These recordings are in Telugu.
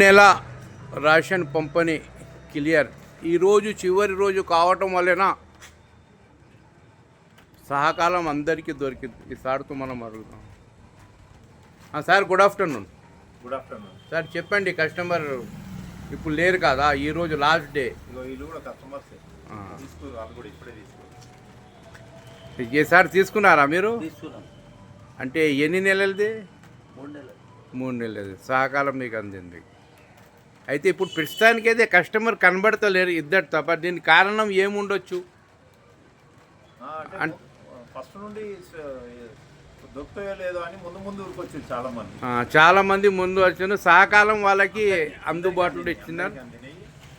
నెల రేషన్ పంపిణీ క్లియర్. ఈరోజు చివరి రోజు కావటం వలన సహకాలం అందరికీ దొరికింది. ఈ సార్తో మనం అడుగుతాం sir good afternoon good afternoon sir చెప్పండి కస్టమర్ ఇప్పుడు లేరు కదా ఈరోజు లాస్ట్ డే తీసుకో ఈసారి తీసుకున్నారా మీరు? అంటే ఎన్ని నెలలది? మూడు నెలలు. మూడు నెలలది. సహకాలం మీకు అందింది. అయితే ఇప్పుడు ప్రస్తుతానికి అయితే కస్టమర్ కనబడతలేరు ఇద్దరు తప్ప. దీనికి కారణం ఏముండొచ్చు? ఫస్ట్ నుండి చాలా మంది మంది వచ్చిన సహకాలం వాళ్ళకి అందుబాటులో ఇచ్చినారు.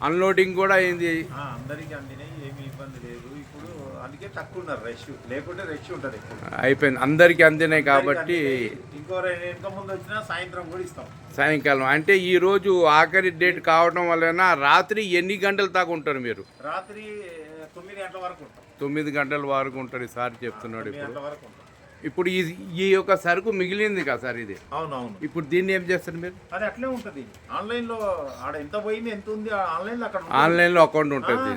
అన్లోడింగ్ కూడా అయింది. అందరికీ అందినాయి. ఏమి ఇబ్బంది లేదు. ఇప్పుడు అందుకే తక్కువ ఉన్నారు రష్. లేకుంటే రష్ ఉంటుంది అయిపోయింది. అందరికీ అందినాయి కాబట్టి. ఇంకో రెండు ముందు వచ్చినా సాయంత్రం కూడా ఇస్తాం. సాయంకాలం. అంటే ఈ రోజు ఆఖరి డేట్ కావడం వలన రాత్రి ఎన్ని గంటల దాకా ఉంటారు మీరు? రాత్రి తొమ్మిది గంటల వరకు ఉంటాం. తొమ్మిది గంటల వరకు ఉంటారు సార్ చెప్తున్నాడు ఇప్పుడు. ఇప్పుడు ఈ ఈ యొక్క సరుకు మిగిలింది కదా సార్ ఇది? అవునవును. ఇప్పుడు దీన్ని ఏం చేస్తారు మీరు? అది అట్లే ఉంటది. ఆన్లైన్లో ఆడ ఎంత పోయింది ఎంత ఉంది ఆన్లైన్లో అక్కడ ఉంటుంది. ఆన్లైన్లో అకౌంట్ ఉంటుంది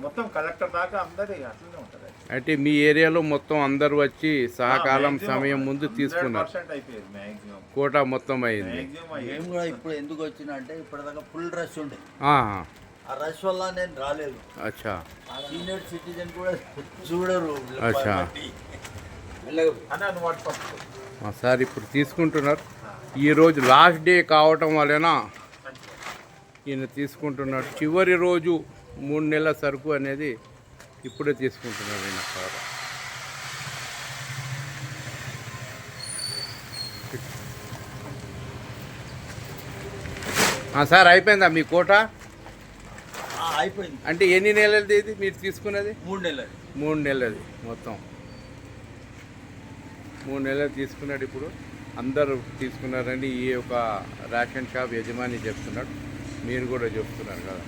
మొత్తం కలెక్టర్ దాకా అందరి అట్లనే ఉంటది. అయితే మీ ఏరియాలో మొత్తం అందరూ వచ్చి సహకాలం సమయం ముందు తీసుకున్నారు. కోటా మొత్తం అయింది. మేము కూడా ఇప్పుడు ఎందుకు వచ్చినా అంటే ఇప్పటిదాకా ఫుల్ రష్ ఉండే. ఆ. రష్ వల్ల నేను రాలేదు. అచ్చా. సీనియర్ సిటిజన్ కూడా చూడరు. అచ్చా. సార్ ఇప్పుడు తీసుకుంటున్నారు. ఈరోజు లాస్ట్ డే కావటం వలన ఈయన తీసుకుంటున్నాడు. చివరి రోజు మూడు నెలల సరుకు అనేది ఇప్పుడే తీసుకుంటున్నాడు ఈయన సార్. ఆ, సార్ అయిపోయిందా మీ కోట? ఆ, అయిపోయింది. అంటే ఎన్ని నెలలది ఇది మీరు తీసుకున్నది? మూడు నెలలు మూడు నెలలది మొత్తం. మూడు నెలలు తీసుకున్నాడు ఇప్పుడు. అందరూ తీసుకున్నారండి ఈ యొక్క రేషన్ షాప్ యజమాని చెప్తున్నాడు. మీరు కూడా చెప్తున్నారు కదా.